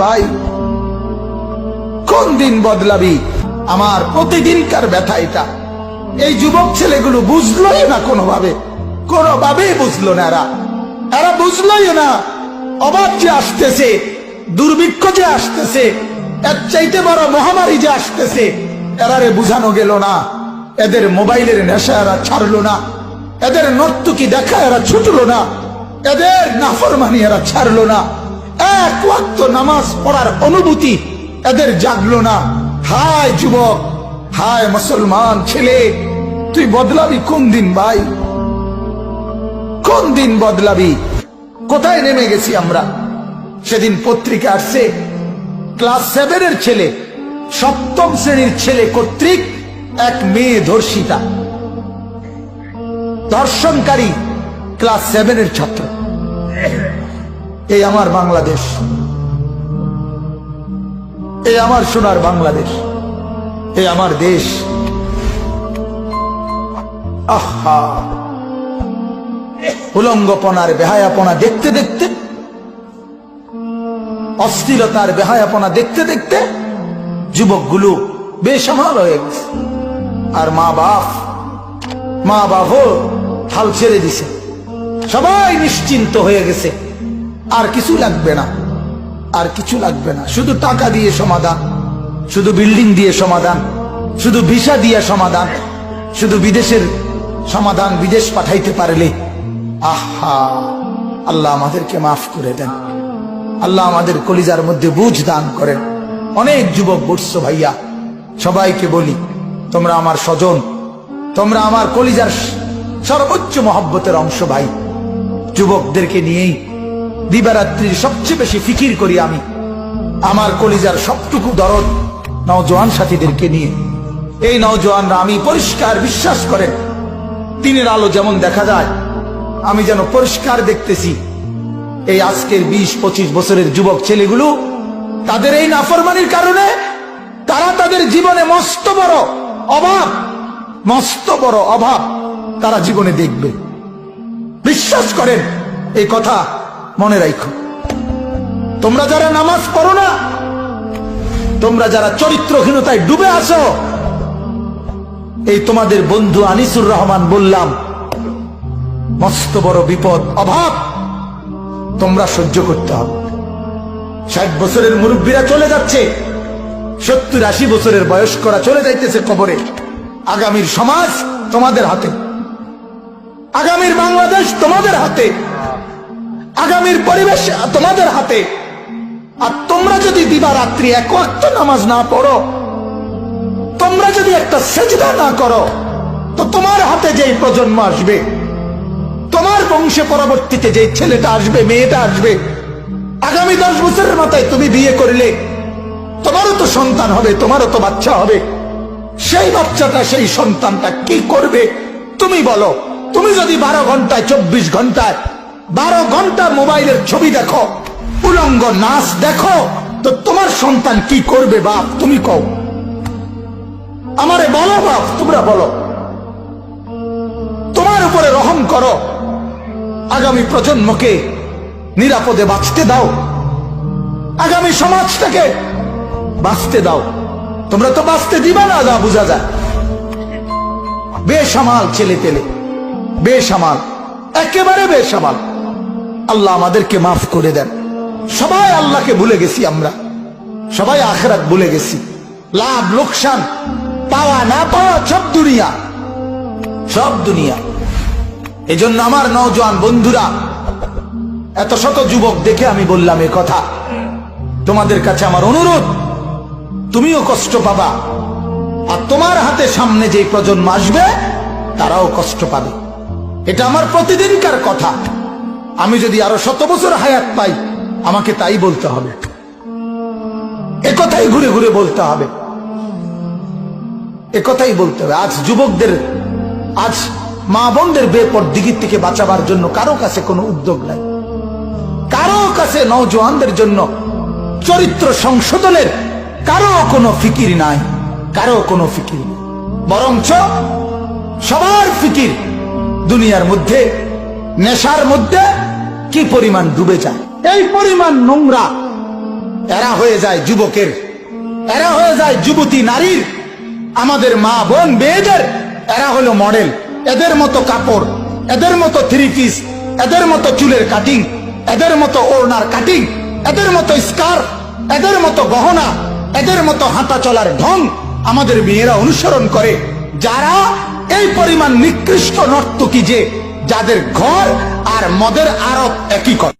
ভাই, কোন দিন বদলাবি? আমার প্রতিদিনকার ব্যথা এটা। এই যুবক ছেলেগুলো বুঝলোই না কোনোভাবে। কোনোভাবেই বুঝলো না এরা। এরা বুঝলোই না অভাব যে আসতেছে, দুর্ভিক্ষ যে আসতেছে, এর চাইতে বড় মহামারী যে আসতেছে, এরারে বুঝানো গেল না। এদের মোবাইলের নেশা এরা ছাড়লো না। এদের নর্তুকি দেখা এরা ছুটলো না। এদের নাফরমানি এরা ছাড়লো না। এক ওয়াক্ত নামাজ পড়ার অনুভূতি এদের জাগলো না। হায় যুবক, হায় মুসলমান ছেলে, তুই বদলাবি কোন দিন ভাই? কোন দিন বদলাবি? কোথায় নেমে গেছি আমরা? সেদিন পত্রিকা আসছে, ক্লাস সেভেনের ছেলে, সপ্তম শ্রেণির ছেলে কর্তৃক এক মেয়ে ধর্ষিতা। ধর্ষণকারী ক্লাস সেভেনের ছাত্র। এই আমার বাংলাদেশ। এই আমার সোনার বাংলাদেশ। এই আমার দেশ। আহা। উলঙ্গপনার বেহায়াপনা দেখতে দেখতে, অস্থিরতার বেহায়াপনা দেখতে দেখতে যুবকগুলো বেসামাল হয়ে গেছে। আর মা বাপ, মা বাপও হাল ছেড়ে দিছে। সবাই নিশ্চিন্ত হয়ে গেছে। আর কিছু লাগবে না। আর কিছু লাগবে না। শুধু টাকা দিয়ে সমাধান, শুধু বিল্ডিং দিয়ে সমাধান, শুধু ভিসা দিয়ে সমাধান, শুধু বিদেশের সমাধান বিদেশ পাঠাইতে পারলে। আহা, আল্লাহ আমাদেরকে মাফ করে দেন। আল্লাহ আমাদের কলিজার মধ্যে বুঝ দান করেন। অনেক যুবক বসছো ভাইয়া, সবাইকে বলি, তোমরা আমার স্বজন, তোমরা আমার কলিজার সর্বোচ্চ মহব্বতের অংশ ভাই। যুবকদেরকে নিয়েই দিবারাত্রির সবচেয়ে বেশি ফিকির করি আমি। আমার কলিজার সবটুকু দরদ নওজোয়ান সাথীদেরকে নিয়ে। এই নওজোয়ানরা আমি পরিষ্কার বিশ্বাস করেন। দিনের আলো যেমন দেখা যায়, আমি যেন পরিষ্কার দেখতেছি। এই আজকের বিশ, পঁচিশ বছরের যুবক ছেলেগুলো, তাদের এই নাফরমানির কারণে তারা তাদের জীবনে মস্ত বড় অভাব, মস্ত বড় অভাব তারা জীবনে দেখবে। বিশ্বাস করেন, এই কথা মনে রাখো তোমরা যারা নামাজ পড়ো না, তোমরা যারা চরিত্রহীনতায় ডুবে আছো, এই তোমাদের বন্ধু আনিসুর রহমান বললাম, মস্ত বড় বিপদ, অভাব, তোমরা সহ্য করতে হবে। ষাট বছরের মুরব্বীরা চলে যাচ্ছে, সত্তর আশি বছরের বয়স্করা চলে যাইতেছে কবরে। আগামীর সমাজ তোমাদের হাতে, আগামীর বাংলাদেশ তোমাদের হাতে। আগামীর পরিবেশ তোমাদের হাতে। আর তোমরা যদি দিবা রাত্রি এক ওয়াক্ত নামাজ না পড়ো, তোমরা যদি একটা সেজদা না করো, তো তোমার হাতে যেই প্রজন্ম আসবে, তোমার বংশে পরবর্তীতে যে ছেলেটা আসবে, মেয়েটা আসবে, আগামী দশ বছরের মাথায় তুমি বিয়ে করলে, তোমারও তো সন্তান হবে, তোমারও তো বাচ্চা হবে। সেই বাচ্চাটা, সেই সন্তানটা কি করবে, তুমি বলো। তুমি যদি বারো ঘন্টায়, চব্বিশ ঘন্টায় বারো ঘণ্টা মোবাইলের ছবি দেখো, উলঙ্গ নাচ দেখো, তো তোমার সন্তান কি করবে বাপ, তুমি কও। আমারে বলো বাপ, তোমরা বলো। তোমার উপরে রহম করো। আগামী প্রজন্মকে নিরাপদে বাঁচতে দাও। আগামী সমাজটাকে বাঁচতে দাও। তোমরা তো বাঁচতে দিবা না, যা বোঝা যায়। বেসামাল ছেলে পেলে বেসামাল, একেবারে বেসামাল। আল্লাহ আমাদেরকে মাফ করে দেন। সবাই আল্লাহকে ভুলে গেছি আমরা। সবাই আখরাত ভুলে গেছি। লাভ, লোকসান, পাওয়া, না পাওয়া সব দুনিয়া। সব দুনিয়া। এজন্য আমার নওজোয়ান বন্ধুরা, এত শত যুবক দেখে আমি বললাম এ কথা। তোমাদের কাছে আমার অনুরোধ, তুমিও কষ্ট পাবা। আর তোমার হাতে সামনে যে প্রজন্ম আসবে, তারাও কষ্ট পাবে। এটা আমার প্রতিদিনকার কথা। আমি যদি আরও শত বছর হায়াত পাই, আমাকে তাই বলতে হবে। একথাই ঘুরে ঘুরে বলতে হবে। এ কথাই বলতে হবে। আজ যুবকদের, আজ মা বোনদের বেপর দিঘির থেকে বাঁচাবার জন্য কারও কাছে কোনো উদ্যোগ নাই। কারও কাছে নৌজওয়ানদের জন্য চরিত্র সংশোধনের কারও কোনো ফিকির নাই। কারও কোনো ফিকির বরঞ্চ সবার ফিকির দুনিয়ার মধ্যে, নেশার মধ্যে কি পরিমাণ ডুবে যায়? এই পরিমাণ নোংরা। এরা হয়ে যায় যুবকের। এরা হয়ে যায় যুবতী নারীর। আমাদের মা বোন মেয়েদের। এরা হলো মডেল। এদের মতো কাপড় এদের মতো থ্রি পিস এদের মতো চুলের কাটিং এদের মতো ওড়নার কাটিং এদের মতো স্কার এদের মতো গহনা এদের মতো হাঁটা চলার ঢং আমাদের মেয়েরা অনুসরণ করে। যারা এই পরিমাণ নিকৃষ্ট নর্তকী যে যাদের ঘর আর মদের আরব একই কথা।